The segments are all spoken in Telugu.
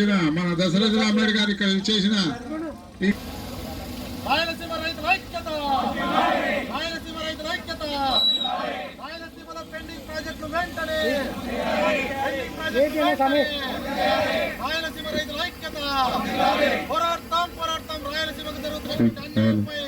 వచ్చిన మన దశరథుల అంబేద్కర్ ఇక్కడ చేసిన రాయలసీమ రైతుల ఐక్యత! రాయలసీమ రైతుల ఐక్యత! రాయలసీమలో పెండింగ్ ప్రాజెక్టులు వెంటనే! పెండింగ్ ప్రాజెక్టులు వెంటనే. రాయలసీమ రైతుల ఐక్యత! పోరాడతాం పోరాడతాం! రాయలసీమకు జరుగుతున్నటువంటి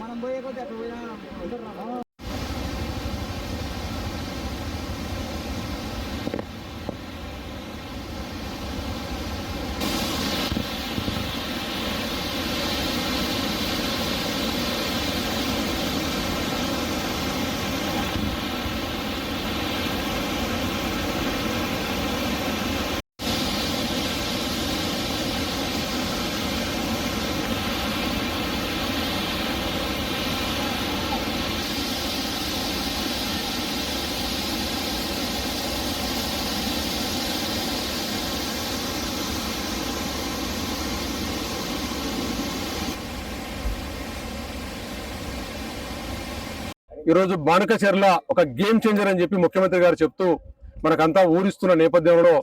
మనం పోయే కొద్ది అక్కడ పోయినా ఈరోజు బాణకచెర్ల ఒక గేమ్ చేంజర్ అని చెప్పి ముఖ్యమంత్రి గారు చెప్తూ మనకంతా ఊరిస్తున్న నేపథ్యంలో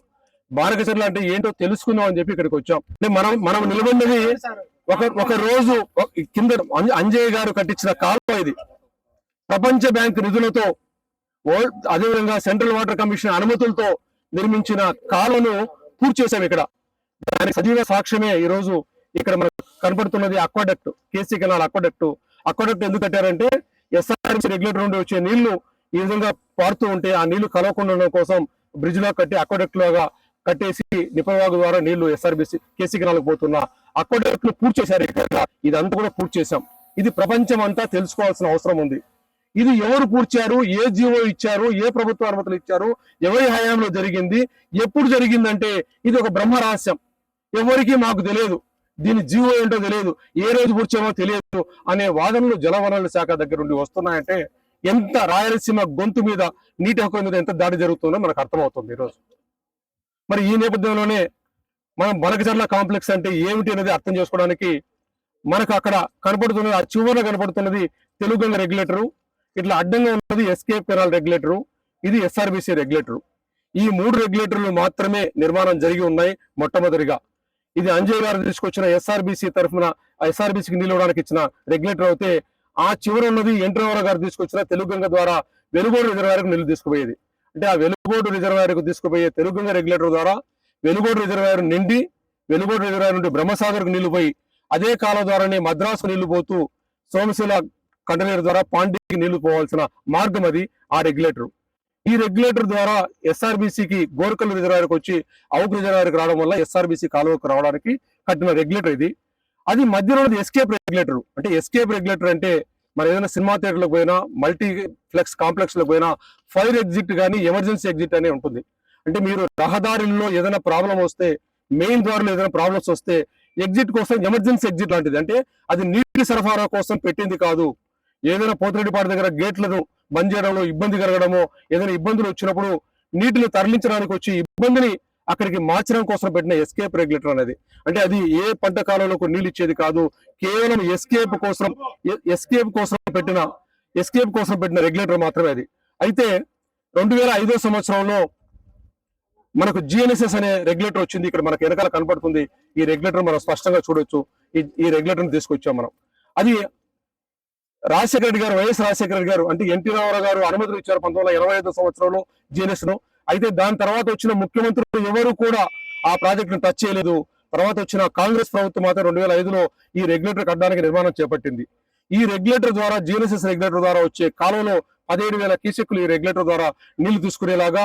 బాణకచెర్ల అంటే ఏంటో తెలుసుకుందాం అని చెప్పి ఇక్కడికి వచ్చాం. అంటే మనం మనం నిలబడినది ఒక ఒక రోజు కింద అంజయ్య గారు కట్టించిన కాలువ ఇది. ప్రపంచ బ్యాంక్ నిధులతో వరల్డ్ అదేవిధంగా సెంట్రల్ వాటర్ కమిషన్ అనుమతులతో నిర్మించిన కాలువను పూర్తి చేశాం ఇక్కడ. దానికి సజీవ సాక్ష్యమే ఈ రోజు ఇక్కడ మనకు కనపడుతున్నది అక్వాడక్ట్ కేసీ కెనాల్ అక్వాడక్ట్. అక్వాడక్ట్ ఎందుకు కట్టారంటే ఎస్ఆర్ఎంసీ రెగ్యులేటర్ నుండి వచ్చే నీళ్ళు ఈ విధంగా పారుతూ ఉంటే ఆ నీళ్ళు కలవకుండా ఉండడం కోసం బ్రిడ్జ్లో కట్టి అక్వడెక్ట్ లాగా కట్టేసి నిపవాగు ద్వారా నీళ్ళు ఎస్ఆర్బిసి కేసీ కెనాల్ పోతున్న అక్వాడక్ట్ను పూర్తి చేశారు ఇక్కడ ఇదంతా కూడా పూర్తి చేశాం. ఇది ప్రపంచం అంతా తెలుసుకోవాల్సిన అవసరం ఉంది. ఇది ఎవరు పూడ్చారు ఏ జీవో ఇచ్చారు? ఏ ప్రభుత్వ అనుమతులు ఇచ్చారు? ఎవరి హయాంలో జరిగింది? ఎప్పుడు జరిగిందంటే ఇది ఒక బ్రహ్మ రహస్యం. ఎవరికి మాకు తెలియదు. దీని జీవో ఏంటో తెలియదు. ఏ రోజు కూర్చోమో తెలియదు అనే వాదనలు జలవనరుల శాఖ దగ్గర నుండి వస్తున్నాయంటే ఎంత రాయలసీమ గొంతు మీద నీటి హక్కు మీద ఎంత దాడి జరుగుతుందో మనకు అర్థమవుతుంది ఈరోజు. మరి ఈ నేపథ్యంలోనే మనం బనకచర్ల కాంప్లెక్స్ అంటే ఏమిటి అనేది అర్థం చేసుకోవడానికి మనకు అక్కడ కనపడుతున్నది ఆ చివరన కనపడుతున్నది తెలుగు రెగ్యులేటరు ఇట్లా అడ్డంగా ఉన్నది ఎస్కేప్ కెనాల్ రెగ్యులేటరు ఇది ఎస్ఆర్బిసి రెగ్యులేటరు. ఈ మూడు రెగ్యులేటర్లు మాత్రమే నిర్మాణం జరిగి ఉన్నాయి మొట్టమొదటిగా. ఇది అంజయ్ గారు తీసుకొచ్చిన ఎస్ఆర్బిసి తరఫున ఎస్ఆర్బీసీకి నిలవడానికి ఇచ్చిన రెగ్యులేటర్ అయితే ఆ చివర ఉన్నది ఎన్టీఆర్ గారు తీసుకొచ్చిన తెలుగుగంగ ద్వారా వెలుగోడు రిజర్వాయర్కు నీళ్ళు తీసుకుపోయేది. అంటే ఆ వెలుగోడు రిజర్వాయర్కు తీసుకుపోయే తెలుగుగంగ రెగ్యులేటర్ ద్వారా వెలుగోడు రిజర్వాయర్ నిండి వెలుగోడు రిజర్వాయర్ నుండి బ్రహ్మసాగర్కు నీళ్ళు పోయి అదే కాలం ద్వారానే మద్రాసు నీళ్ళు పోతూ సోమశిల కంటనీర్ ద్వారా పాండికి నీళ్ళు పోవాల్సిన మార్గం అది ఆ రెగ్యులేటర్ ఈ రెగ్యులేటర్ ద్వారా ఎస్ఆర్బిసికి గోరకల్ రిజర్వాయర్కి వచ్చి అవుట్ రిజర్వాయర్కి రావడం వల్ల ఎస్ఆర్బిసి కాలువకు రావడానికి కట్టిన రెగ్యులేటర్ ఇది. అది మధ్యలో ఎస్కేప్ రెగ్యులేటర్. అంటే ఎస్కేప్ రెగ్యులేటర్ అంటే మరి ఏదైనా సినిమా థియేటర్లకు పోయినా మల్టీప్లెక్స్ కాంప్లెక్స్లకు పోయినా ఫైర్ ఎగ్జిట్ కానీ ఎమర్జెన్సీ ఎగ్జిట్ అనే ఉంటుంది. అంటే మీరు రహదారుల్లో ఏదైనా ప్రాబ్లం వస్తే మెయిన్ ద్వారా ఏదైనా ప్రాబ్లమ్స్ వస్తే ఎగ్జిట్ కోసం ఎమర్జెన్సీ ఎగ్జిట్ లాంటిది. అంటే అది నీటి సరఫరా కోసం పెట్టింది కాదు. ఏదైనా పోతిరెడ్డిపాడు దగ్గర గేట్లను బంద్ చేయడంలో ఇబ్బంది కలగడమో ఏదైనా ఇబ్బందులు వచ్చినప్పుడు నీటిని తరలించడానికి వచ్చి ఇబ్బందిని అక్కడికి మార్చడం కోసం పెట్టిన ఎస్కేప్ రెగ్యులేటర్ అనేది. అంటే అది ఏ పంట కాలంలో నీళ్ళు ఇచ్చేది కాదు కేవలం ఎస్కేప్ కోసం ఎస్కేప్ కోసం పెట్టిన ఎస్కేప్ కోసం పెట్టిన రెగ్యులేటర్ మాత్రమే అది. అయితే రెండు వేల ఐదో సంవత్సరంలో మనకు జిఎన్ఎస్ఎస్ అనే రెగ్యులేటర్ వచ్చింది. ఇక్కడ మనకు వెనకాల కనపడుతుంది. ఈ రెగ్యులేటర్ మనం స్పష్టంగా చూడొచ్చు. ఈ ఈ రెగ్యులేటర్ తీసుకొచ్చాం మనం. అది రాజశేఖర రెడ్డి గారు వైఎస్ రాజశేఖర రెడ్డి గారు అంటే ఎన్టీ రామారావు గారు అనుమతులు ఇచ్చారు పంతొమ్మిది వందల ఇరవై ఐదు సంవత్సరంలో జిఎన్ఎస్ను అయితే దాని తర్వాత వచ్చిన ముఖ్యమంత్రులు ఎవరు కూడా ఆ ప్రాజెక్టును టచ్ చేయలేదు. తర్వాత వచ్చిన కాంగ్రెస్ ప్రభుత్వం మాత్రం రెండు వేల ఐదులో ఈ రెగ్యులేటర్ కట్టడానికి నిర్మాణం చేపట్టింది. ఈ రెగ్యులేటర్ ద్వారా జిఎన్ఎస్ఎస్ రెగ్యులేటర్ ద్వారా వచ్చే కాలంలో పదిహేడు వేల కీసెక్కులు ఈ రెగ్యులేటర్ ద్వారా నీళ్ళు తీసుకునేలాగా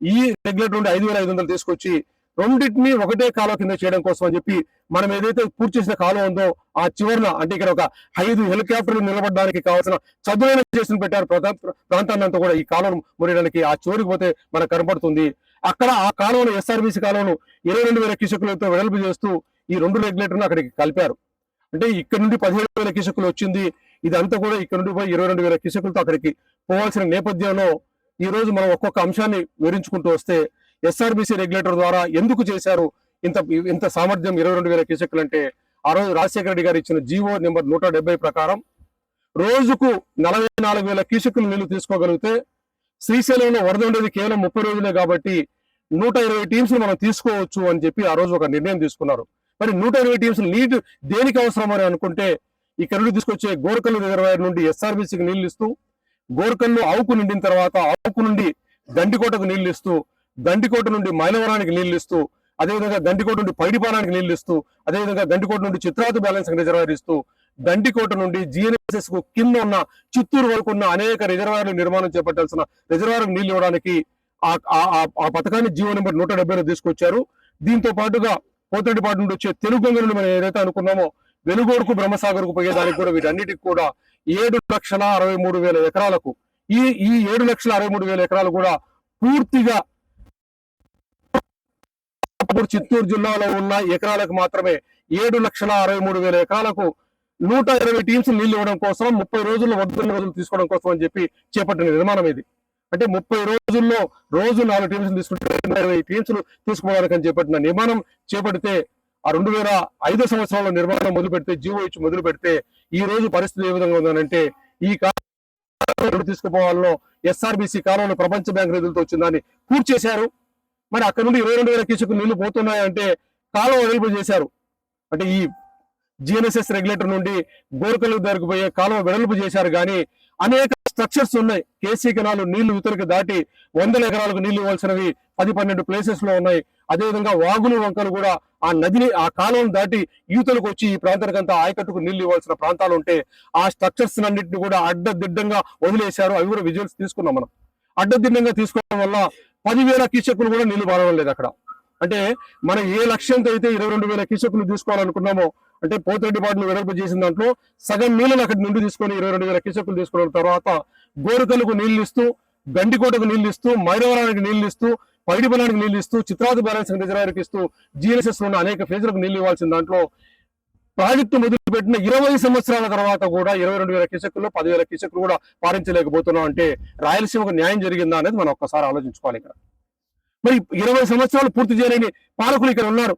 ఈ రెగ్యులేటర్ నుండి ఐదు వేల ఐదు వందలు తీసుకొచ్చి రెండింటిని ఒకటే కాలువ కింద చేయడం కోసం అని చెప్పి మనం ఏదైతే పూర్తి చేసిన కాలువ ఉందో ఆ చివరన అంటే ఇక్కడ ఒక ఐదు హెలికాప్టర్లు నిలబడడానికి కావాల్సిన చదునైన చేసిన పెట్టారు ప్రాంతాన్ని అంతా కూడా ఈ కాలువను మురియడానికి ఆ చివరికి పోతే మనకు కనపడుతుంది. అక్కడ ఆ కాలువను ఎస్ఆర్బీసీ కాలువను ఇరవై రెండు వేల కిషకులతో వెడల్పు చేస్తూ ఈ రెండు రెగ్యులేటర్ను అక్కడికి కలిపారు. అంటే ఇక్కడ నుండి పదిహేడు వేల కిషకులు వచ్చింది. ఇదంతా కూడా ఇక్కడ నుండి పోయి ఇరవై రెండు వేల కిషకులతో అక్కడికి పోవాల్సిన నేపథ్యంలో ఈ రోజు మనం ఒక్కొక్క అంశాన్ని వివరించుకుంటూ వస్తే ఎస్ఆర్బీసీ రెగ్యులేటర్ ద్వారా ఎందుకు చేశారు? ఇంత ఇంత సామర్థ్యం ఇరవై రెండు వేల క్యూసెక్లు అంటే ఆ రోజు రాజశేఖర రెడ్డి గారు ఇచ్చిన జీవో నెంబర్ నూట డెబ్బై ప్రకారం రోజుకు నలభై నాలుగు వేల క్యూసెక్లు నీళ్ళు తీసుకోగలిగితే శ్రీశైలంలో వరద ఉండేది కేవలం ముప్పై రోజులే కాబట్టి నూట ఇరవై టీమ్స్ మనం తీసుకోవచ్చు అని చెప్పి ఆ రోజు ఒక నిర్ణయం తీసుకున్నారు. మరి నూట ఇరవై టీమ్స్ నీటి దేనికి అవసరం అని అనుకుంటే ఇక్కడ నుండి తీసుకొచ్చే గోర్కల్లు రిజర్వాయర్ నుండి ఎస్ఆర్బీసీకి నీళ్ళు ఇస్తూ గోర్కల్లు ఆవుకు నిండిన తర్వాత ఆవుకు నుండి దండికోటకు నీళ్ళు ఇస్తూ దండికోట నుండి మైలవరానికి నీళ్ళు ఇస్తూ అదేవిధంగా గండికోట నుండి పైడిపాలానికి నీళ్ళు ఇస్తూ అదేవిధంగా గండికోట నుండి చిత్రాతు బ్యాలెన్స్ రిజర్వాయర్ ఇస్తూ దండికోట నుండి జిఎన్ఎస్ఎస్కు కింద ఉన్న చిత్తూరు వరకు ఉన్న అనేక రిజర్వాయర్లు నిర్మాణం చేపట్టాల్సిన రిజర్వాయర్ నీళ్ళు ఇవ్వడానికి ఆ- ఆ- ఆ- ఆ పథకాన్ని జీవో నెంబర్ నూట డెబ్బైలో తీసుకొచ్చారు. దీంతో పాటుగా పోతడిపాటు నుండి వచ్చే తెలుగు గంగ నుండి మనం ఏదైతే అనుకున్నామో వెలుగోడుకు బ్రహ్మసాగర్కు పోయేదానికి కూడా వీటన్నిటికి కూడా ఏడు లక్షల అరవై మూడు వేల ఎకరాలకు ఈ ఈ ఏడు లక్షల అరవై మూడు వేల ఎకరాలు కూడా పూర్తిగా అప్పుడు చిత్తూరు జిల్లాలో ఉన్న ఎకరాలకు మాత్రమే ఏడు లక్షల అరవై మూడు వేల ఎకరాలకు నూట ఇరవై టీమ్స్ నీళ్ళు ఇవ్వడం కోసం ముప్పై రోజుల్లో వద్ద రోజులు తీసుకోవడం కోసం అని చెప్పి చేపట్టిన నిర్మాణం ఇది. అంటే ముప్పై రోజుల్లో రోజు నాలుగు టీమ్స్ తీసుకుంటే ఇరవై టీమ్స్ తీసుకోవడానికి అని చేపట్టిన నిర్మాణం చేపడితే ఆ రెండు వేల ఐదో సంవత్సరంలో నిర్మాణం మొదలు పెడితే జీవో ఇచ్చి మొదలు పెడితే ఈ రోజు పరిస్థితి ఏ విధంగా ఉందనంటే ఈ కాలంలో తీసుకుపోవాలో ఎస్ఆర్బిసి కాలంలో ప్రపంచ బ్యాంక్ నిధులతో వచ్చిందని పూర్తి చేశారు. మరి అక్కడ నుండి ఇరవై రెండు వేల క్యూసెక్ నీళ్ళు పోతున్నాయంటే కాలం వెడల్పు చేశారు. అంటే ఈ జిఎన్ఎస్ఎస్ రెగ్యులేటర్ నుండి గోరకలు దగ్గరకు పోయే కాలువ వెడల్పు చేశారు కానీ అనేక స్ట్రక్చర్స్ ఉన్నాయి. కేసీ కెనాలు నీళ్ళు ఇతరులకు దాటి వందల ఎకరాలకు నీళ్ళు ఇవ్వాల్సినవి పది పన్నెండు ప్లేసెస్లో ఉన్నాయి. అదేవిధంగా వాగులు వంకలు కూడా ఆ నదిని ఆ కాలువను దాటి యూతలకు వచ్చి ఈ ప్రాంతానికంతా ఆయకట్టుకు నీళ్ళు ఇవ్వాల్సిన ప్రాంతాలు ఉంటే ఆ స్ట్రక్చర్స్ అన్నింటిని కూడా అడ్డదిడ్డంగా వదిలేశారు. అవి కూడా విజువల్స్ తీసుకున్నాం మనం. అడ్డదిడ్డంగా తీసుకోవడం వల్ల పదివేల కీచకులు కూడా నీళ్ళు పారడం లేదు అక్కడ. అంటే మనం ఏ లక్ష్యంతో అయితే ఇరవై రెండు వేల కీచకులు తీసుకోవాలనుకున్నామో అంటే పోతిరెడ్డి పాటను వెడల్పు చేసిన దాంట్లో సగం నీళ్ళని అక్కడి నుండి తీసుకొని ఇరవై రెండు వేల కీచకులు తీసుకున్న తర్వాత గోరుకలకు నీళ్ళు ఇస్తూ గండికోటకు నీళ్ళు ఇస్తూ మైరవరానికి నీళ్ళు ఇస్తూ పైడిపలానికి నీళ్ళు ఇస్తూ చిత్రాది బ్యాలెన్స్ రిజర్వాయర్కి ఇస్తూ జిఎన్ఎస్ఎస్ ఉన్న అనేక ఫేజులకు నీళ్ళు ఇవ్వాల్సిన దాంట్లో ప్రాజెక్టు మొదలుపెట్టిన ఇరవై సంవత్సరాల తర్వాత కూడా ఇరవై రెండు వేల కిసకుల్లో పదివేల కిషకులు కూడా పాలించలేకపోతున్నాం అంటే రాయలసీమకు న్యాయం జరిగిందా అనేది మనం ఒక్కసారి ఆలోచించుకోవాలి ఇక్కడ. మరి ఇరవై సంవత్సరాలు పూర్తి చేయలేని పాలకులు ఇక్కడ ఉన్నారు.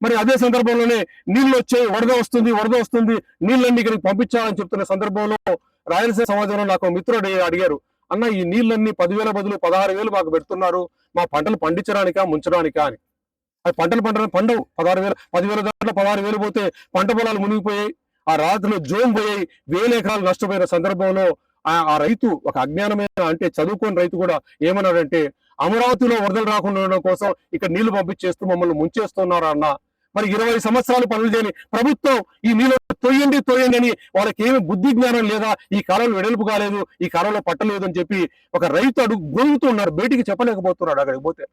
మరి అదే సందర్భంలోనే నీళ్ళు వచ్చాయి వరద వస్తుంది వరద వస్తుంది నీళ్ళన్నీ ఇక్కడికి పంపించాలని చెప్తున్న సందర్భంలో రాయలసీమ సమాజంలో నాకు మిత్రుడు అడిగారు అన్న ఈ నీళ్ళన్నీ పదివేల బదులు పదహారు వేలు మాకు పెడుతున్నారు మా పంటలు పండించడానికా ముంచడానికా? అని. అది పంటలు పంటలు పండవు. పదహారు వేలు పదివేల దాంట్లో పదహారు వేలు పోతే పంట పొలాలు మునిగిపోయాయి. ఆ రాత్రిలో జోమ్ పోయాయి. వేల ఎకరాలు నష్టపోయిన సందర్భంలో ఆ ఆ రైతు ఒక అజ్ఞానమైన అంటే చదువుకోని రైతు కూడా ఏమన్నాడంటే అమరావతిలో వరదలు రాకుండా ఉండడం కోసం ఇక్కడ నీళ్ళు పంపించేస్తూ మమ్మల్ని ముంచేస్తున్నారు అన్న? మరి ఇరవై సంవత్సరాలు పనులు చేయని ప్రభుత్వం ఈ నీళ్ళు తొయ్యండి తొయ్యండి అని వాళ్ళకి ఏమి బుద్ధి జ్ఞానం లేదా ఈ కాలంలో వెడల్పు కాలేదు ఈ కాలంలో పట్టలేదు అని చెప్పి ఒక రైతు అడుగు గొంగుతూ ఉన్నారు. బయటికి చెప్పలేకపోతున్నాడు అక్కడికి పోతే.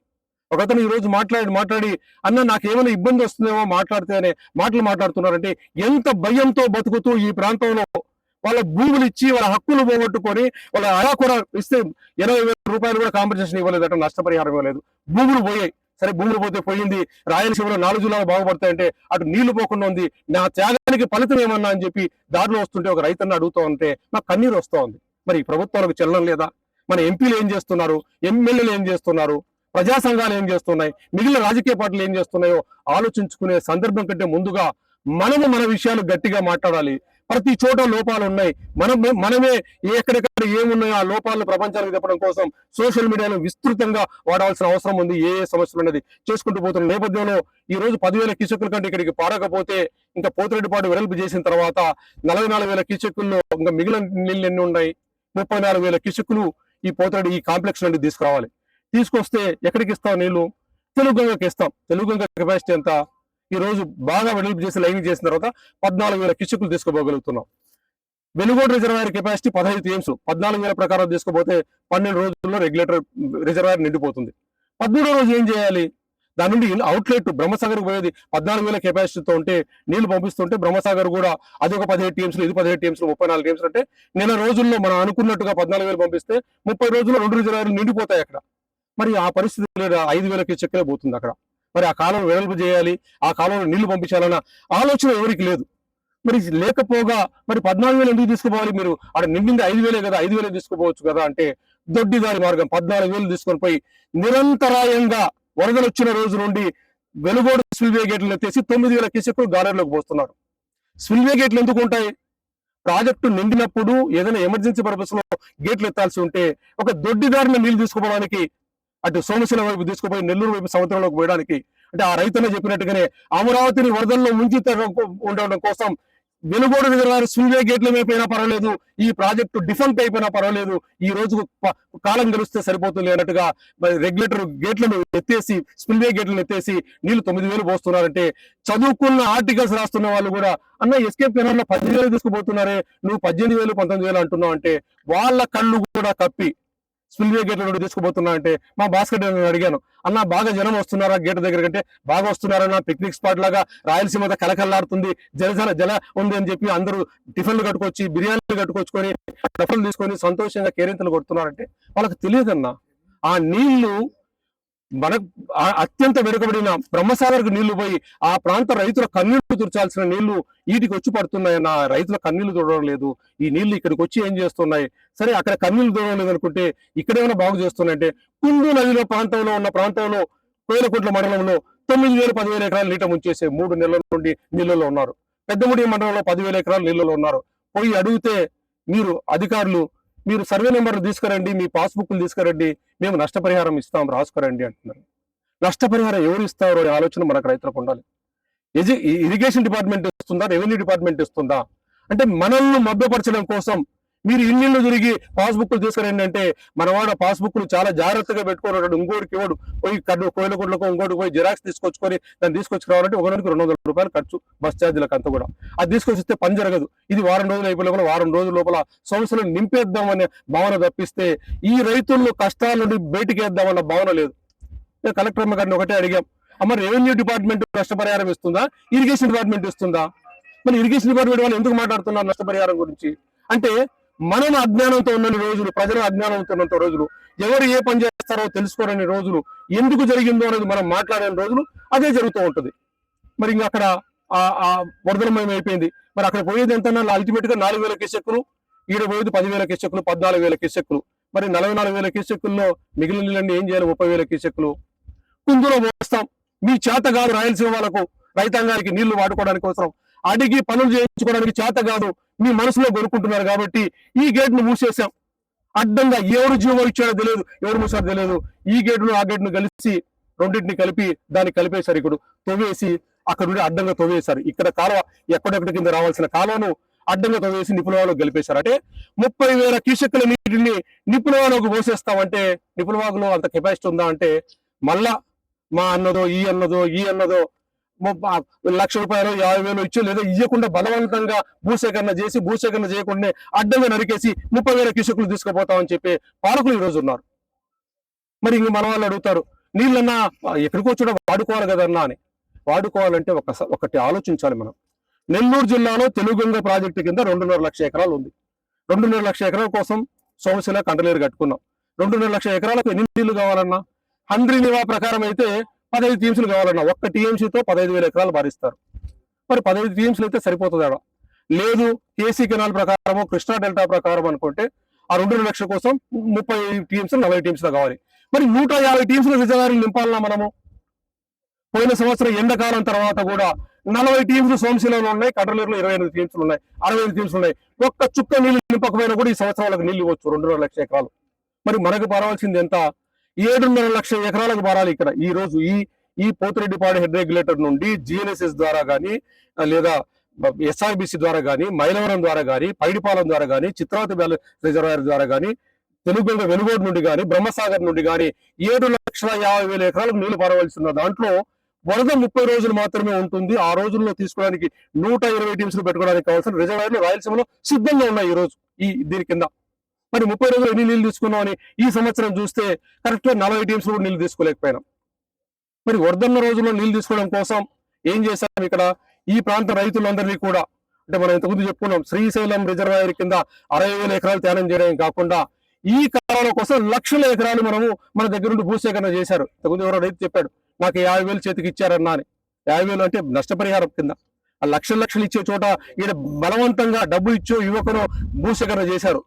ఒకతను ఈ రోజు మాట్లాడి మాట్లాడి అన్న నాకేమైనా ఇబ్బంది వస్తుందేమో మాట్లాడితేనే మాటలు మాట్లాడుతున్నారంటే ఎంత భయంతో బతుకుతూ ఈ ప్రాంతంలో వాళ్ళ భూములు ఇచ్చి వాళ్ళ హక్కులు పోగొట్టుకొని వాళ్ళ అలా కూడా ఇస్తే ఇరవై వేల రూపాయలు కూడా కాంపెన్సేషన్ ఇవ్వలేదట నష్టపరిహారం ఇవ్వలేదు. భూములు పోయాయి. సరే భూములు పోతే పోయింది. రాయలసీమలో నాలుగు జిల్లాలు బాగుపడతాయంటే అటు నీళ్ళు పోకుండా ఉంది. నా త్యాగానికి ఫలితం ఏమన్నా అని చెప్పి దారిలో వస్తుంటే ఒక రైతన్న అడుగుతూ ఉంటే నాకు కన్నీరు వస్తూ ఉంది. మరి ప్రభుత్వాలకు చెల్లడం లేదా? మన ఎంపీలు ఏం చేస్తున్నారు? ఎమ్మెల్యేలు ఏం చేస్తున్నారు? ప్రజా సంఘాలు ఏం చేస్తున్నాయి? మిగిలిన రాజకీయ పార్టీలు ఏం చేస్తున్నాయో ఆలోచించుకునే సందర్భం కంటే ముందుగా మనము మన విషయాలు గట్టిగా మాట్లాడాలి. ప్రతి చోట లోపాలు ఉన్నాయి. మనం మనమే ఎక్కడెక్కడ ఏమున్నాయో ఆ లోపాలను ప్రపంచానికి చెప్పడం కోసం సోషల్ మీడియాను విస్తృతంగా వాడాల్సిన అవసరం ఉంది. ఏ ఏ సమస్యలు అనేది చేసుకుంటూ పోతున్న నేపథ్యంలో ఈ రోజు పదివేల కిచకుల కంటే ఇక్కడికి పారకపోతే ఇంకా పోతిరెడ్డిపాటు వెడల్పు చేసిన తర్వాత నలభై నాలుగు వేల కిచకుల్లో ఇంకా మిగిలిన నీళ్ళు ఎన్ని ఉన్నాయి? ముప్పై నాలుగు వేల కిచకులు ఈ పోతిరెడ్డి ఈ కాంప్లెక్స్ నుండి తీసుకురావాలి. తీసుకొస్తే ఎక్కడికి ఇస్తాం నీళ్ళు? తెలుగు గంగకి ఇస్తాం. తెలుగు గంగ కెపాసిటీ ఎంత? ఈ రోజు బాగా వెడల్పు చేసి లైనింగ్ చేసిన తర్వాత పద్నాలుగు వేల కిచకులు తీసుకోపోగలుగుతున్నాం. వెలుగోడు రిజర్వాయర్ కెపాసిటీ పదహైదు టీఎంస్ పద్నాలుగు వేల ప్రకారం తీసుకుపోతే పన్నెండు రోజుల్లో రెగ్యులేటర్ రిజర్వాయర్ నిండిపోతుంది. పదమూడో రోజు ఏం చేయాలి? దాని నుండి అవుట్లెట్ బ్రహ్మసాగర్ పోయేది పద్నాలుగు వేల కెపాసిటీతో ఉంటే నీళ్ళు పంపిస్తుంటే బ్రహ్మసాగర్ కూడా అది ఒక పదిహేడు టీమ్స్ ఇది పదిహేడు టీమ్స్ ముప్పై నాలుగు టీమ్స్ అంటే నెల రోజుల్లో మనం అనుకున్నట్టుగా పద్నాలుగు వేలు పంపిస్తే ముప్పై రోజుల్లో రెండు రిజర్వాయర్లు నిండిపోతాయి అక్కడ. మరి ఆ పరిస్థితి లేదు ఐదు వేలకి చెక్కలే పోతుంది అక్కడ. మరి ఆ కాలం వెడల్పు చేయాలి ఆ కాలంలో నీళ్ళు పంపించాలన్న ఆలోచన ఎవరికి లేదు. మరి లేకపోగా మరి పద్నాలుగు వేలు ఎందుకు తీసుకుపోవాలి మీరు? అక్కడ నిండింది ఐదు వేలే కదా ఐదు వేలే తీసుకుపోవచ్చు కదా అంటే దొడ్డిదారి మార్గం. పద్నాలుగు వేలు తీసుకొని పోయి నిరంతరాయంగా వరదలు వచ్చిన రోజు నుండి వెలుగోడు స్పిల్వే గేట్లు ఎత్తేసి తొమ్మిది వేల కిసెక్కులు గాలర్లోకి పోస్తున్నారు. స్పిల్వే గేట్లు ఎందుకు ఉంటాయి? ప్రాజెక్టు నిండినప్పుడు ఏదైనా ఎమర్జెన్సీ పర్పస్లో గేట్లు ఎత్తాల్సి ఉంటే ఒక దొడ్డిదారిన నీళ్ళు తీసుకోవడానికి అటు సోమశిల వైపు తీసుకుపోయి నెల్లూరు వైపు సముద్రంలోకి పోయడానికి అంటే ఆ రైతునే చెప్పినట్టుగానే అమరావతిని వరదల్లో ముంచి ఉండడం కోసం వెలుగోడు రిజర్వాయర్ స్విల్వే గేట్ల అయిపోయినా పర్వాలేదు ఈ ప్రాజెక్టు డిఫెక్ట్ అయిపోయినా పర్వాలేదు ఈ రోజు కాలం గెలిస్తే సరిపోతుంది అన్నట్టుగా రెగ్యులేటర్ గేట్లను ఎత్తేసి స్పిల్వే గేట్లను ఎత్తేసి నీళ్ళు తొమ్మిది వేలు పోస్తున్నారంటే చదువుకున్న ఆర్టికల్స్ రాస్తున్న వాళ్ళు కూడా అన్న ఎస్కేప్ కెనాల్లో పద్దెనిమిది వేలు తీసుకుపోతున్నారే నువ్వు పద్దెనిమిది వేలు పంతొమ్మిది వేలు అంటున్నావు అంటే వాళ్ళ కళ్ళు కూడా కప్పి స్పిల్వే గేట్ల నుండి తీసుకుపోతున్నా అంటే మా భాస్కర్ నేను అడిగాను. అన్న బాగా జనం వస్తున్నారా గేట్ దగ్గర కంటే? బాగా వస్తున్నారన్న? పిక్నిక్ స్పాట్ లాగా రాయలసీమ కలకల్లాడుతుంది జలజల జల జల ఉంది అని చెప్పి అందరూ టిఫిన్లు కట్టుకొచ్చి బిర్యానీలు కట్టుకొచ్చుకొని డబ్బులు తీసుకొని సంతోషంగా కేరింతలు కొడుతున్నారంటే వాళ్ళకి తెలియదన్నా. ఆ నీళ్ళు మన అత్యంత వెనుకబడిన బ్రహ్మసాగర్కు నీళ్ళు పోయి ఆ ప్రాంత రైతుల కన్నీళ్ళు తుర్చాల్సిన నీళ్ళు వీటికి వచ్చి పడుతున్నాయన్న రైతుల కన్నీళ్ళు దూడడం లేదు. ఈ నీళ్ళు ఇక్కడికి వచ్చి ఏం చేస్తున్నాయి? సరే అక్కడ కన్నీళ్ళు దూడడం లేదు అనుకుంటే ఇక్కడేమైనా బాగు చేస్తున్నాయంటే కుందు నదిలో ప్రాంతంలో ఉన్న ప్రాంతంలో కోయలకుంట్ల మండలంలో తొమ్మిది వేలు పదివేల ఎకరాలు నీట ముంచేసే మూడు నెలల నుండి నీళ్ళలో ఉన్నారు. పెద్దముడి మండలంలో పదివేల ఎకరాలు నీళ్ళలో ఉన్నారు. పోయి అడిగితే మీరు అధికారులు మీరు సర్వే నెంబర్లు తీసుకురండి మీ పాస్బుక్లు తీసుకురండి మేము నష్టపరిహారం ఇస్తాం రాసుకురండి అంటున్నారు. నష్టపరిహారం ఎవరు ఇస్తారు అనే ఆలోచన మనకు రైతులకు ఉండాలి. ఎజి ఇరిగేషన్ డిపార్ట్మెంట్ ఇస్తుందా రెవెన్యూ డిపార్ట్మెంట్ ఇస్తుందా? అంటే మనల్ని మభ్యపరచడం కోసం మీరు ఇన్నిళ్ళు తిరిగి పాస్బుక్లు తీసుకురండి అంటే మనవాడు పాస్బుక్లు చాలా జాగ్రత్తగా పెట్టుకున్నాడు ఇంకోటికి ఇవ్వడు. పోయి కడ్డు కోయిలకుండకు ఇంకోటి పోయి జిరాక్స్ తీసుకొచ్చుకొని దాన్ని తీసుకొచ్చి రావాలంటే ఒకరికి రెండు వందల రూపాయలు ఖర్చు. బస్ ఛార్జీలకు అంతా కూడా. అది తీసుకొచ్చి పని జరగదు. ఇది వారం రోజులు అయిపోయి వారం రోజుల లోపల సమస్యలను నింపేద్దామనే భావన తప్పిస్తే ఈ రైతులను కష్టాల నుండి బయటికేద్దామన్న భావన లేదు. కలెక్టర్ అమ్మ గారిని ఒకటే అడిగాం. అమ్మ రెవెన్యూ డిపార్ట్మెంట్ నష్టపరిహారం ఇస్తుందా? ఇరిగేషన్ డిపార్ట్మెంట్ ఇస్తుందా? మరి ఇరిగేషన్ డిపార్ట్మెంట్ వాళ్ళు ఎందుకు మాట్లాడుతున్నారు నష్టపరిహారం గురించి? అంటే మనం అజ్ఞానంతో ఉన్న రోజులు ప్రజలు అజ్ఞానంతో ఉన్నంత రోజులు ఎవరు ఏ పని చేస్తారో తెలుసుకోరని రోజులు ఎందుకు జరిగిందో అనేది మనం మాట్లాడే రోజులు అదే జరుగుతూ ఉంటుంది. మరి ఇంకా అక్కడ ఆ- వరదలమయం అయిపోయింది. మరి అక్కడ పోయేది ఎంత అల్టిమేట్గా నాలుగు వేల కిసెక్కులు ఈడ పోయేది పదివేల కిసెక్కులు పద్నాలుగు వేల కిసెక్కులు మరి నలభై నాలుగు వేల కిసెక్కుల్లో మిగిలిన నీళ్ళని ఏం చేయాలి? ముప్పై వేల కిసెక్కులు కుందులో పోస్తాం. మీ చేత కాదు రాయలసీమ వాళ్ళకు రైతాంగానికి నీళ్ళు వాడుకోవడానికి అవసరం. అడిగి పనులు చేయించుకోవడానికి చేత కాదు మీ మనసులో కొనుక్కుంటున్నారు కాబట్టి ఈ గేట్ను అడ్డంగా ఎవరు జీవో ఇచ్చాడో తెలియదు ఎవరు మూసాడో తెలియదు. ఈ గేట్ను ఆ గేట్ను కలిసి రెండింటిని కలిపి దాన్ని కలిపేశారు ఇక్కడ. తవ్వేసి అక్కడ నుండి అడ్డంగా తవ్వేశారు. ఇక్కడ కాలువ ఎక్కడెక్కడ కింద రావాల్సిన కాలువను అడ్డంగా తవ్వేసి నిపుణవాలోకి గెలిపేశారు. అంటే ముప్పై వేల క్యూసెక్కుల నీటిని నిపుణవాలోకి పోసేస్తామంటే నిపుణవాగులో అంత కెపాసిటీ ఉందా అంటే మళ్ళా మా అన్నదో ఈ అన్నదో ఈ అన్నదో లక్ష రూపాయలు యాభై వేలు ఇచ్చో లేదో ఇవ్వకుండా బలవంతంగా భూసేకరణ చేసి భూసేకరణ చేయకుండా అడ్డంగా నరికేసి ముప్పై వేల కిసుకులు తీసుకుపోతామని చెప్పి పాలకులు ఈ రోజు ఉన్నారు. మరి ఇంక మన వాళ్ళు అడుగుతారు నీళ్ళన్నా ఎక్కడికో చూడ వాడుకోవాలి కదన్నా అని. వాడుకోవాలంటే ఒక ఒకటి ఆలోచించాలి మనం. నెల్లూరు జిల్లాలో తెలుగుగంగ ప్రాజెక్టు కింద రెండున్నర లక్ష ఎకరాలు ఉంది. రెండున్నర లక్ష ఎకరాల కోసం సోమశిల కండలేరు కట్టుకున్నాం. రెండున్నర లక్ష ఎకరాలకు ఎన్ని నీళ్ళు కావాలన్నా? హండ్రీ నివా ప్రకారం అయితే పదహైదు టీమ్స్లు కావాలన్నా ఒక్క టీఎంసీతో పదహైదు వేల ఎకరాలు భారిస్తారు. మరి పదహైదు టీఎంసీలు అయితే సరిపోతుంది ఆడ. లేదు కేసీ కెనాల్ ప్రకారము కృష్ణా డెల్టా ప్రకారం అనుకుంటే ఆ రెండున్నర లక్షల కోసం ముప్పై టీమ్స్ నలభై టీమ్స్లో కావాలి. మరి నూట యాభై టీమ్స్లో రిజర్వాయర్లు నింపాలన్నా మనము? పోయిన సంవత్సరం ఎండాకాలం తర్వాత కూడా నలభై టీమ్స్ సోమశిలలో ఉన్నాయి కడలూరులో ఇరవై ఎనిమిది టీమ్స్ ఉన్నాయి అరవై ఐదు టీమ్స్ ఉన్నాయి. ఒక్క చుక్క నీళ్ళు నింపకపోయినా కూడా ఈ సంవత్సరం వాళ్ళకి నీళ్ళు ఇవ్వచ్చు రెండున్నర లక్ష ఎకరాలు. మరి మనకు పరవాల్సింది ఎంత? ఏడున్నర లక్ష ఎకరాలకు పారాలి ఇక్కడ. ఈ రోజు ఈ ఈ పోతిరెడ్డిపాడు హెడ్ రెగ్యులేటర్ నుండి జిఎన్ఎస్ఎస్ ద్వారా కానీ లేదా ఎస్ఆర్బిసి ద్వారా కానీ మైలవరం ద్వారా కానీ పైడిపాలెం ద్వారా కానీ చిత్రావతి రిజర్వాయర్ ద్వారా కానీ తెలుగుగొండ వెలుగోడు నుండి కానీ బ్రహ్మసాగర్ నుండి కానీ ఏడు లక్షల యాభై వేల ఎకరాలకు నీళ్ళు పారవలసి ఉన్న దాంట్లో వరద ముప్పై రోజులు మాత్రమే ఉంటుంది. ఆ రోజుల్లో తీసుకోవడానికి నూట ఇరవై టీమ్స్ పెట్టుకోవడానికి కావాల్సిన రిజర్వాయర్లు రాయలసీమలో సిద్ధంగా ఉన్నాయి ఈ రోజు ఈ దీని కింద. మరి ముప్పై రోజులు ఎన్ని నీళ్ళు తీసుకున్నాం అని ఈ సంవత్సరం చూస్తే కరెక్ట్గా నలభై టీమ్స్ కూడా నీళ్ళు తీసుకోలేకపోయినాం. మరి వరదన్న రోజుల్లో నీళ్ళు తీసుకోవడం కోసం ఏం చేశాం ఇక్కడ? ఈ ప్రాంత రైతులందరినీ కూడా అంటే మనం ఇంతకుముందు చెప్పుకున్నాం శ్రీశైలం రిజర్వాయర్ కింద అరవై వేల ఎకరాలు త్యాగం చేయడం కాకుండా ఈ కాలాల కోసం లక్షల ఎకరాలు మనము మన దగ్గర నుండి భూసేకరణ చేశారు. ఇంతకుముందు ఎవరో రైతు చెప్పాడు నాకు యాభై వేలు చేతికి ఇచ్చారన్నా అని. యాభై వేలు అంటే నష్టపరిహారం కింద. ఆ లక్షల లక్షలు ఇచ్చే చోట ఈయన బలవంతంగా డబ్బు ఇచ్చో యువకును భూసేకరణ చేశారు.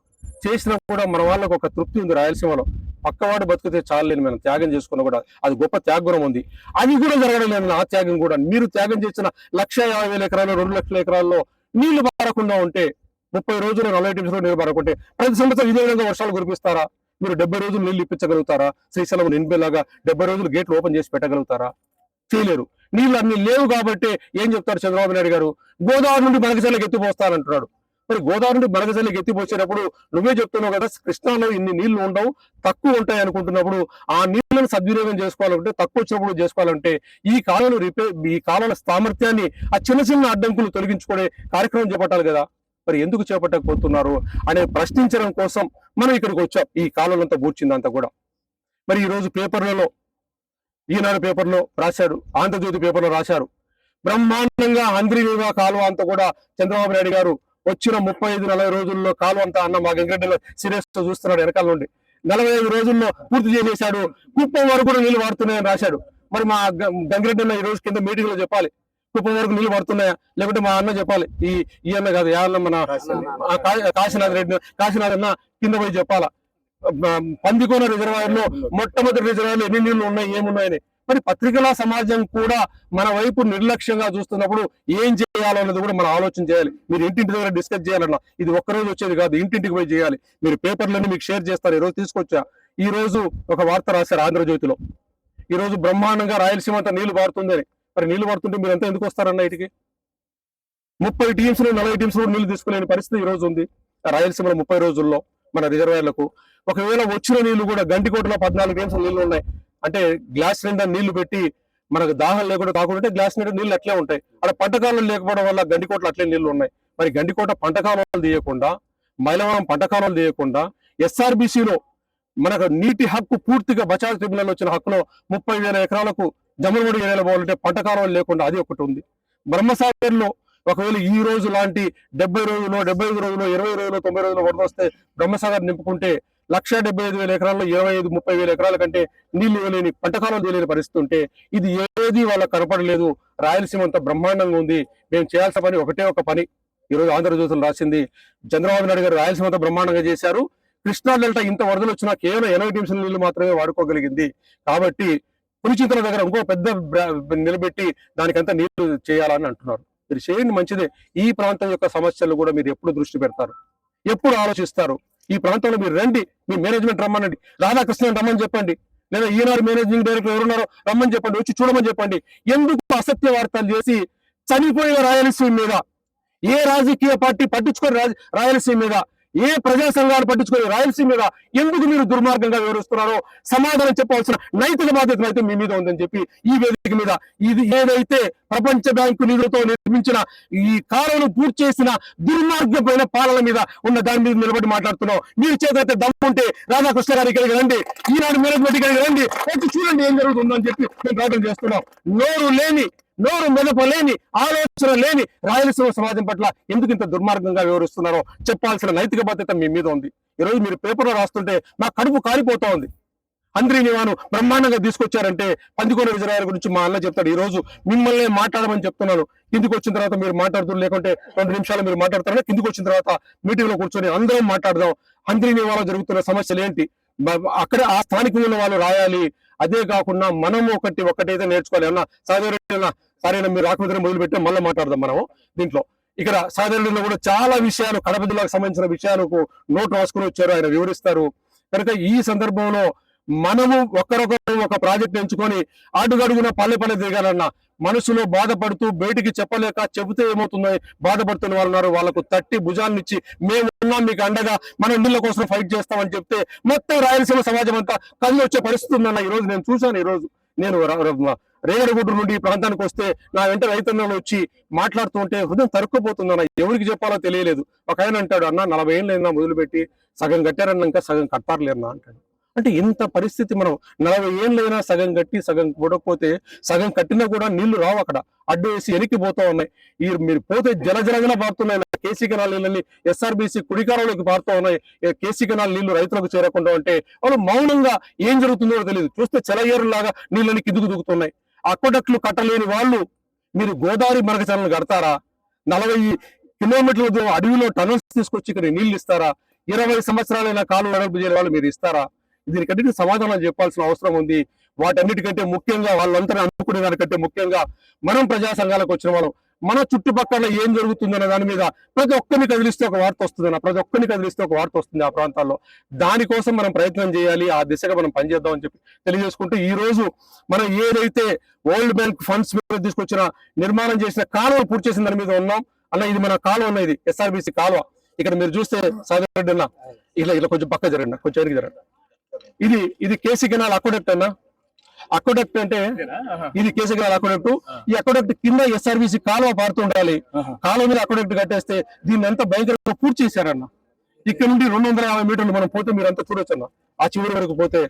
చేసినా కూడా మన వాళ్ళకు ఒక తృప్తి ఉంది రాయలసీమలో. పక్కవాడు బతికితే చాలని మనం త్యాగం చేసుకున్నా కూడా అది గొప్ప త్యాగగుణం ఉంది. అది కూడా జరగడం లేదు ఆ త్యాగం కూడా. మీరు త్యాగం చేసిన లక్ష యాభై వేల ఎకరాల్లో రెండు లక్షల ఎకరాల్లో నీళ్ళు బారకుండా ఉంటే ముప్పై రోజులు నలభై నిమిషాలు నీళ్ళు బారకుంటే ప్రతి సంవత్సరం ఇదే విధంగా వర్షాలు కురిపిస్తారా? మీరు డెబ్బై రోజులు నీళ్ళు ఇప్పించగలుగుతారా? శ్రీశైలం నింపేలాగా డెబ్బై రోజులు గేట్లు ఓపెన్ చేసి పెట్టగలుగుతారా? చేయలేరు. నీళ్ళు అన్ని లేవు కాబట్టి ఏం చెప్తారు చంద్రబాబు నాయుడు గారు? గోదావరి నుండి బనకచర్లకు ఎత్తిపోస్తానంటున్నాడు. మరి గోదావరి నుండి ఎత్తిపోసేటప్పుడు నువ్వే చెప్తున్నావు కదా కృష్ణాలో ఇన్ని నీళ్ళు ఉండవు తక్కువ ఉంటాయి అనుకుంటున్నప్పుడు ఆ నీళ్ళను సద్వినియోగం చేసుకోవాలంటే తక్కువ వచ్చినప్పుడు చేసుకోవాలంటే ఈ కాలంలో రిపేర్ ఈ కాలంలో సామర్థ్యాన్ని ఆ చిన్న చిన్న అడ్డంకులు తొలగించుకునే కార్యక్రమం చేపట్టాలి కదా. మరి ఎందుకు చేపట్టకపోతున్నారు అనే ప్రశ్నించడం కోసం మనం ఇక్కడికి వచ్చాం. ఈ కాలంలో అంతా కూర్చుందంతా కూడా. మరి ఈరోజు పేపర్లలో ఈనాడు పేపర్లో రాశాడు ఆంధ్రజ్యోతి పేపర్లో రాశారు బ్రహ్మాండంగా అంద్రినీవా కాలువ అంతా కూడా చంద్రబాబు నాయుడు గారు వచ్చిన ముప్పై ఐదు నలభై రోజుల్లో కాలు అంతా అన్న మా గంగిరెడ్డిలో సీరియస్తో చూస్తున్నాడు వెనకాల నుండి. నలభై ఐదు రోజుల్లో పూర్తి చేసేశాడు. కుప్పం వరకు కూడా నీళ్ళు వాడుతున్నాయని రాశాడు. మరి మా గ- ఈ రోజు కింద మీటింగ్లో చెప్పాలి. కుప్పం వరకు నీళ్ళు పడుతున్నాయా లేకుంటే మా అన్న చెప్పాలి. ఈ ఈ అన్న కాదు ఏ అన్న మన కాశీనాథ్ రెడ్డి కాశీనాథ్ అన్న కింద పోయి చెప్పాలా? పందికోన రిజర్వాయర్లో మొట్టమొదటి రిజర్వాయర్ ఎన్ని నీళ్ళు ఉన్నాయి ఏమున్నాయని? మరి పత్రికల సమాజం కూడా మన వైపు నిర్లక్ష్యంగా చూస్తున్నప్పుడు ఏం చేయాలన్నది కూడా మనం ఆలోచన చేయాలి. మీరు ఇంటింటి దగ్గర డిస్కస్ చేయాలన్నా ఇది ఒక్కరోజు వచ్చేది కాదు ఇంటింటికి పోయి చేయాలి. మీరు పేపర్లన్నీ మీకు షేర్ చేస్తారు ఈరోజు తీసుకొచ్చా? ఈ రోజు ఒక వార్త రాశారు ఆంధ్రజ్యోతిలో. ఈ రోజు బ్రహ్మాండంగా రాయలసీమ అంతా నీళ్ళు పారుతుందని మరి నీళ్ళు పడుతుంటే మీరు ఎంత ఎందుకు వస్తారన్న ఇటుకి? ముప్పై టీమ్స్ నలభై టీమ్స్ కూడా నీళ్ళు తీసుకునే పరిస్థితి ఈ రోజు ఉంది. ఆ రాయలసీమలో ముప్పై రోజుల్లో మన రిజర్వాయర్లకు. ఒకవేళ వచ్చిన నీళ్ళు కూడా గంటికోటలో పద్నాలుగు టీమ్స్ నీళ్ళు ఉన్నాయి. అంటే గ్లాస్ నిండా నీళ్ళు పెట్టి మనకు దాహం లేకుండా కాకుండా గ్లాస్ నిండా నీళ్ళు అట్లే ఉంటాయి. అక్కడ పంట కాలం లేకపోవడం వల్ల గండికోటలు అట్లే నీళ్ళు ఉన్నాయి. మరి గండికోట పంట తీయకుండా మైలవరం పంట తీయకుండా ఎస్ఆర్బిసిలో మనకు నీటి హక్కు పూర్తిగా బచావ్ ట్రిబ్యునల్ వచ్చిన హక్కులో ముప్పై వేల ఎకరాలకు జమ్మలమడి ఏరియాలో పోవాలంటే పంట లేకుండా అది ఒకటి ఉంది. బ్రహ్మసాగర్లో ఒకవేళ ఈ రోజు లాంటి డెబ్బై రోజులు డెబ్బై ఐదు రోజులు ఇరవై రోజులు తొంభై రోజులు వరద వస్తే బ్రహ్మసాగర్ నింపుకుంటే లక్ష డెబ్బై ఐదు వేల ఎకరాల్లో ఇరవై ఐదు ముప్పై వేల ఎకరాల కంటే నీళ్ళు ఇవ్వలేని పంట కాలం పరిస్థితి ఉంటే ఇది ఏది వాళ్ళ కనపడలేదు. రాయలసీమ అంత బ్రహ్మాండంగా ఉంది. మేము చేయాల్సిన పని ఒకటే ఒక పని. ఈ రోజు ఆంధ్రజ్యోతులు రాసింది చంద్రబాబు నాయుడు గారు రాయలసీమ అంత బ్రహ్మాండంగా చేశారు. కృష్ణా డెల్టా ఇంత వరదలు వచ్చినా కేవలం ఎనభై టీమ్స్ నీళ్ళు మాత్రమే వాడుకోగలిగింది. కాబట్టి పులిచింతల దగ్గర ఇంకో పెద్ద నిలబెట్టి దానికంతా నీళ్ళు చేయాలని అంటున్నారు. మీరు చేయండి మంచిదే. ఈ ప్రాంతం యొక్క సమస్యలు కూడా మీరు ఎప్పుడు దృష్టి పెడతారు. ఎప్పుడు ఆలోచిస్తారు. ఈ ప్రాంతంలో మీరు రండి మీ మేనేజ్మెంట్ రమ్మనండి. రాధాకృష్ణన్ రమ్మని చెప్పండి. లేదా ఈనాడు మేనేజింగ్ డైరెక్టర్ ఎవరున్నారో రమ్మని చెప్పండి వచ్చి చూడమని చెప్పండి. ఎందుకు అసత్య వార్తలు చేసి చనిపోయిన రాయలసీమ మీద? ఏ రాజకీయ పార్టీ పట్టించుకొని రాజ- రాయలసీమ మీద? ఏ ప్రజా సంఘాలు పట్టించుకొని రాయలసీమ మీద ఎందుకు మీరు దుర్మార్గంగా వివరిస్తున్నారో సమాధానం చెప్పవలసిన నైతిక బాధ్యత అయితే మీ మీద ఉందని చెప్పి ఈ వేదిక మీద ఇది ఏదైతే ప్రపంచ బ్యాంకు నిధులతో నిర్మించిన ఈ కాలంలో పూర్తి చేసిన దుర్మార్గమైన పాలన మీద ఉన్న దాని మీద నిలబడి మాట్లాడుతున్నాం. మీరు చేతైతే దమ్ముంటే రాధాకృష్ణ గారి ఇక్కడికి రండి. ఈనాడు మేనేజ్మెంట్ ఇక్కడికి రండి. వచ్చి చూడండి ఏం జరుగుతుందని చెప్పి మేము ప్రార్థన చేస్తున్నాం. నోరు లేని నోరు మెదపలేని ఆలోచన లేని రాయలసీమ సమాజం పట్ల ఎందుకు ఇంత దుర్మార్గంగా వివరిస్తున్నారో చెప్పాల్సిన నైతిక బాధ్యత మీ మీద ఉంది. ఈ రోజు మీరు పేపర్లో రాస్తుంటే మా కడుపు కాలిపోతా ఉంది. అంద్రిని వాను బ్రహ్మాండంగా తీసుకొచ్చారంటే పందికోన విజయరాయల గురించి మా అన్న చెప్తాడు. ఈ రోజు మిమ్మల్ని మాట్లాడమని చెప్తున్నాను. కిందికి వచ్చిన తర్వాత మీరు మాట్లాడుతూ లేకుంటే రెండు నిమిషాలు మీరు మాట్లాడతారని కిందికి వచ్చిన తర్వాత మీటింగ్లో కూర్చొని అందరం మాట్లాడదాం. అందరి వాళ్ళ జరుగుతున్న సమస్యలు ఏంటి? అక్కడ ఆ స్థానికంలో వాళ్ళు రాయాలి అదే కాకుండా మనం ఒకటి ఒకటైతే నేర్చుకోవాలి. అన్న సాధారణ సరైన మీరు రాకపోతే మొదలుపెట్టి మళ్ళీ మాట్లాడదాం మనము దీంట్లో. ఇక్కడ సాధారణంలో కూడా చాలా విషయాలు కడప జిల్లాకు సంబంధించిన విషయాలకు నోట్ రాసుకుని వచ్చారు. ఆయన వివరిస్తారు. కనుక ఈ సందర్భంలో మనము ఒకరొకరు ఒక ప్రాజెక్ట్ ఎంచుకొని అడుగడుగున పల్లె పల్లె దిగాలన్న మనసులో బాధపడుతూ బయటికి చెప్పలేక చెబితే ఏమవుతుందో బాధపడుతున్న వాళ్ళు ఉన్నారు. వాళ్ళకు తట్టి భుజాన్నిచ్చి మేము ఉన్నాం మీకు అండగా మన నీళ్ళ కోసం ఫైట్ చేస్తామని చెప్తే మొత్తం రాయలసీమ సమాజం అంతా కళ్ళు వచ్చే పరిస్థితి ఉందన్న ఈ రోజు నేను చూశాను ఈ రోజు నేను ర- నుండి ఈ ప్రాంతానికి వస్తే నా వెంట రైతన్నలు వచ్చి మాట్లాడుతూ ఉంటే హృదయం తరుక్కుపోతుందన్న ఎవరికి చెప్పాలో తెలియలేదు. ఒక ఆయన అంటాడు అన్న నలభై ఏళ్ళు అయినా మొదలుపెట్టి సగం కట్టారన్న ఇంకా సగం కట్టారులేనా అంటాడు. అంటే ఇంత పరిస్థితి మనం నలభై ఏళ్ళైనా సగం కట్టి సగం కూడకపోతే సగం కట్టినా కూడా నీళ్ళు రావు అక్కడ. అడ్డు వేసి వెనక్కి పోతా ఉన్నాయి. ఈ మీరు పోతే జల పారుతున్నాయి. కేసీ కెనాల్ నీళ్ళని ఎస్ఆర్బీసీ కుడికారంలోకి పారుతూ ఉన్నాయి. కేసీ కెనాల్ నీళ్ళు రైతులకు చేరకుండా ఉంటే వాళ్ళు మౌనంగా ఏం జరుగుతుందో తెలియదు చూస్తే చెలయేరులాగా నీళ్ళని కిందుకు దిగుతున్నాయి అక్కడట్లు కట్టలేని వాళ్ళు మీరు గోదావరి మరక కడతారా? నలభై కిలోమీటర్ల దూరం అడవిలో టనల్స్ తీసుకొచ్చి ఇక్కడ నీళ్ళు ఇస్తారా? ఇరవై సంవత్సరాలైన కాలు వెడల్పు చేయని వాళ్ళు మీరు ఇస్తారా? దీనికంటే సమాధానం చెప్పాల్సిన అవసరం ఉంది. వాటన్నిటికంటే ముఖ్యంగా వాళ్ళంతా అనుకునే దానికంటే ముఖ్యంగా మనం ప్రజా సంఘాలకు వచ్చిన వాళ్ళం. మన చుట్టుపక్కల ఏం జరుగుతుందనే దాని మీద ప్రతి ఒక్కరిని కదిలిస్తే ఒక వార్త వస్తుందన్న ప్రతి ఒక్కరిని కదిలిస్తే ఒక వార్త వస్తుంది ఆ ప్రాంతాల్లో. దానికోసం మనం ప్రయత్నం చేయాలి ఆ దిశగా మనం పనిచేద్దాం అని చెప్పి తెలియజేసుకుంటూ ఈ రోజు మనం ఏదైతే వరల్డ్ బ్యాంక్ ఫండ్స్ మీద తీసుకొచ్చిన నిర్మాణం చేసిన కాలువ పూర్తి చేసిన దాని మీద ఉన్నాం. అన్న ఇది మన కాలువ ఉన్నది ఎస్ఆర్బిసి కాలువ. ఇక్కడ మీరు చూస్తే సాగర్ రెడ్డి అన్న ఇలా ఇలా కొంచెం పక్క జరగండి కొంచెం జరగండి. ఇది ఇది కేసీ కెనాల్ అక్వడక్ట్ అన్న. అక్వడక్ట్ అంటే ఇది కేసీ కెనాల్ అక్వడక్ట్ ఈ అక్వడక్ట్ కింద ఎస్ఆర్బిసి కాలువ పారుతుండాలి కాలువ మీద అక్వడక్ట్ కట్టేస్తే దీన్ని ఎంత భయంకరంగా పూర్తి చేశారన్న. ఇక్కడ నుండి రెండు వందల యాభై మీటర్లు మనం పోతే మీరు అంతా చూడొచ్చు అన్న. ఆ చివరి వరకు పోతే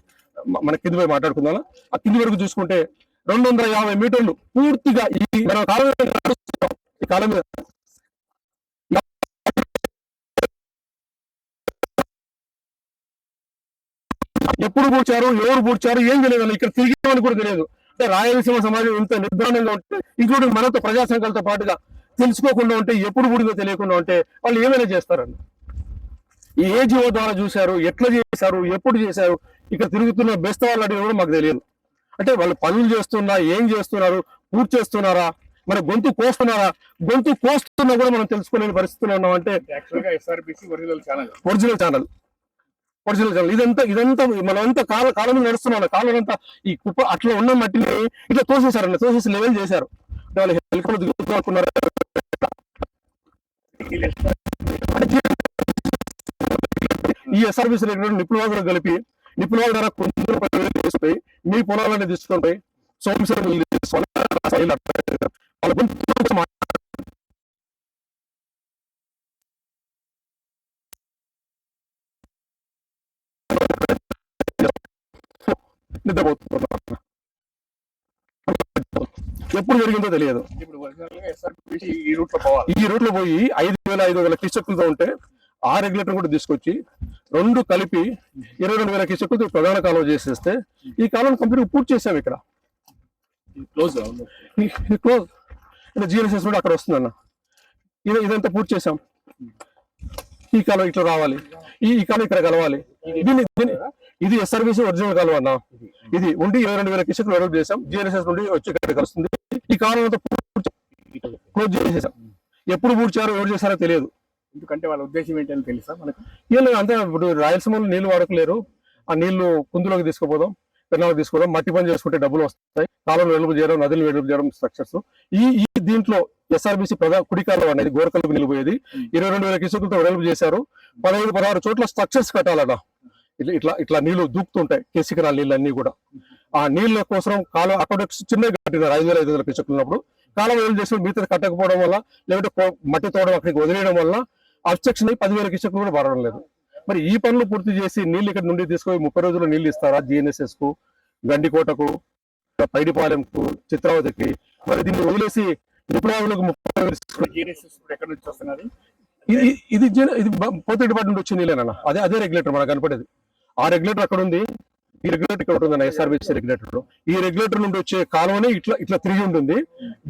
మన కింది పోయి మాట్లాడుకుందాం ఆ కింది వరకు చూసుకుంటే రెండు వందల యాభై మీటర్లు పూర్తిగా ఈ మన కాలం కాలం మీద ఎప్పుడు పూడ్చారు ఎవరు పూడ్చారు ఏం తెలియదు. ఇక్కడ తిరిగి కూడా తెలియదు. అంటే రాయలసీమ సమాజం ఇంత నిర్ధారణంగా ఉంటే ఇంక్లూడింగ్ మనతో ప్రజా సంఘాలతో పాటుగా తెలుసుకోకుండా ఉంటే ఎప్పుడు పూడిందో తెలియకుండా ఉంటే వాళ్ళు ఏమైనా చేస్తారండి? ఈ ఏ జీవో ద్వారా చూశారు ఎట్లా చేశారు ఎప్పుడు చేశారు ఇక్కడ తిరుగుతున్న బెస్త వాళ్ళు అడిగిన కూడా మాకు తెలియదు. అంటే వాళ్ళు పనులు చేస్తున్నా ఏం చేస్తున్నారు పూర్తి చేస్తున్నారా మరి గొంతు కోస్తున్నారా గొంతు కోస్తున్నా కూడా మనం తెలుసుకోలేని పరిస్థితిలో ఉన్నాం అంటే ఒరిజినల్ ఛానల్ ఒరిజినల్ ఛానల్ ఇదంతా ఇదంతా మనం అంతా కాల కాలం నడుస్తున్నాం కాలం అంతా ఈ కుప్ప అట్లా ఉన్న మట్టిని ఇట్లా తోసేశారన్న తోసేసి లెవెల్ చేశారు. అంటే వాళ్ళు హెలికాప్టర్ దిగుతూ ఈ ఎస్ఆర్బీసీ నిపుణులు కలిపి నిపుణుల ద్వారా కొంచెం తీసుకుపోయి మీ పొలాలన్నీ తీసుకుంటాయి పోయి వాళ్ళ గొంతు నిద్రపోతున్నారు. ఎప్పుడు జరిగిందో తెలియదు. ఈ రూట్లో పోయి ఐదు వేల ఐదు వందల కిచక్కులతో ఉంటే ఆ రెగ్యులేటర్ కూడా తీసుకొచ్చి రెండు కలిపి ఇరవై రెండు వేల కిచక్కులతో ప్రధాన కాలువ చేసేస్తే ఈ కాలువను కంప్లీట్ పూర్తి చేసాం ఇక్కడ. క్లోజ్ క్లోజ్ అంటే జిఎన్ఎస్ఎస్ కూడా అక్కడ వస్తుందన్న ఇది ఇదంతా పూర్తి చేసాం ఈ కాలువ ఇట్లా రావాలి. ఈ కాలువ ఇక్కడ కలవాలి. దీన్ని దీన్ని- ఇది ఎస్ఆర్బీసీ ఒరిజినల్ కాలువ అన్న. ఇది ఉండి ఇరవై రెండు వేల కిచక్కులు డెవలప్ చేసాం జిఎన్ఎస్ఎస్ నుండి వచ్చి ఇక్కడ కలుస్తుంది ఈ కాలువ అంతా పూర్తి క్లోజ్ చేసేసాం ఎప్పుడు పూడ్చారో ఎవరు చేశారో తెలియదు. ఎందుకంటే వాళ్ళ ఉద్దేశం ఏంటని తెలుసా మనకు? వీళ్ళు అంతే. ఇప్పుడు రాయలసీమలో నీళ్ళు వాడకలేరు ఆ నీళ్ళు కుందులోకి తీసుకుపోదాం పెన్నాలకు తీసుకోవడం మట్టి పని చేసుకుంటే డబ్బులు వస్తాయి. కాలం వెలుపు చేయడం నదులు వెలుపు చేయడం స్ట్రక్చర్స్ ఈ ఈ దీంట్లో ఎస్ఆర్బీసీ ప్రధా కుడికాలం అనేది గోరకల్పు నిలిపోయేది. ఇరవై రెండు వేల కిసుకులతో వెలుపు చేశారు. పదహైదు పదహారు చోట్ల స్ట్రక్చర్స్ కట్టాలట ఇట్లా ఇట్లా ఇట్లా నీళ్ళు దూకుతుంటాయి కేసికరాల నీళ్ళు అన్ని కూడా. ఆ నీళ్ళ కోసం కాలం అక్కడ చిన్నగా కట్టినారు ఐదు వేల ఐదు వందల కిసుకులు ఉన్నప్పుడు కాలం వెలుపు చేసి మిగతా కట్టకపోవడం వల్ల లేదంటే కో- మట్టి తోవడం అక్కడికి వదిలేయడం వల్ల అబ్స్ట్రక్షన్ అయి పదివేల కిసుకులు కూడా పడడం లేదు. మరి ఈ పనులు పూర్తి చేసి నీళ్ళు ఇక్కడ నుండి తీసుకొని ముప్పై రోజుల్లో నీళ్ళు ఇస్తారా జిఎన్ఎస్ఎస్కు గండికోటకు పైడిపాలెంకు చిత్రావతికి? మరి దీన్ని వదిలేసి నిపుణులకు ముప్పై ఇది ఇది ఇది పోతే డిపార్ట్మెంట్ వచ్చి నీళ్ళేనన్న. అదే అదే రెగ్యులేటర్ మనకు కనపడేది. ఆ రెగ్యులేటర్ అక్కడ ఉంది ఈ రెగ్యులేటర్ ఇక్కడ ఉంటుంది ఎస్ఆర్బిసి రెగ్యులేటర్. ఈ రెగ్యులేటర్ నుండి వచ్చే కాలువని ఇట్లా ఇట్లా తిరిగి ఉంటుంది.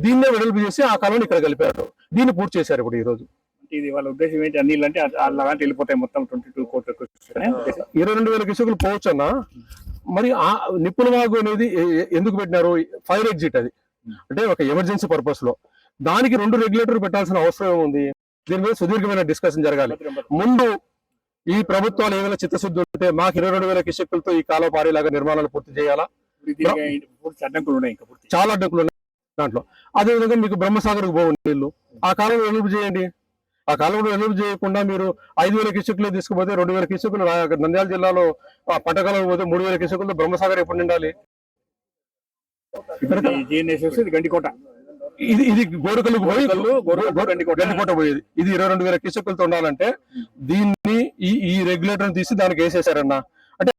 దీన్నే వెడల్పు చేసి ఆ కాలువని ఇక్కడ కలిపారు. దీన్ని పూర్తి చేశారు ఇప్పుడు ఈ రోజు. ఇది వాళ్ళ ఉద్దేశం ఏంటి? అన్ని అంటే అలాంటి వెళ్ళిపోతాయి మొత్తం ట్వంటీ టూ కోట్ల ఇరవై రెండు వేల కిసుకులు పోవచ్చు అన్న. మరి ఆ నిప్పుల వాగు అనేది ఎందుకు పెట్టినారు? ఫైర్ ఎగ్జిట్ అది. అంటే ఒక ఎమర్జెన్సీ పర్పస్లో దానికి రెండు రెగ్యులేటర్ పెట్టాల్సిన అవసరం ఏముంది? దీని మీద సుదీర్ఘమైన డిస్కషన్ జరగాలి. ముందు ఈ ప్రభుత్వాలు ఏమైనా చిత్తశుద్ధి ఉంటే మాకు ఇరవై రెండు వేల కిసుకులతో ఈ కాలువ పారేలాగా నిర్మాణాలు పూర్తి చేయాలా? చాలా అడ్డంకులు ఉన్నాయి దాంట్లో. అదే విధంగా మీకు బ్రహ్మసాగర్కు పోవు నీళ్ళు. ఆ కాలం వెలుపు చేయండి? ఆ కాలంలో వెలుపు చేయకుండా మీరు ఐదు వేల కిసుకులు తీసుకుపోతే రెండు వేల కిసుకులు రా- నంద్యాల జిల్లాలో ఆ పంటకాలం పోతే మూడు వేల కిసుకులతో బ్రహ్మసాగర్ ఎప్పుడు నిండాలి? గండికోట. ఇది ఇది గోరకలు పోయి గండికోట. పోయేది ఇది ఇరవై రెండు వేల కిసకులతో ఉండాలంటే దీన్ని ఈ ఈ రెగ్యులేటర్ తీసి దానికి వేసేసారన్న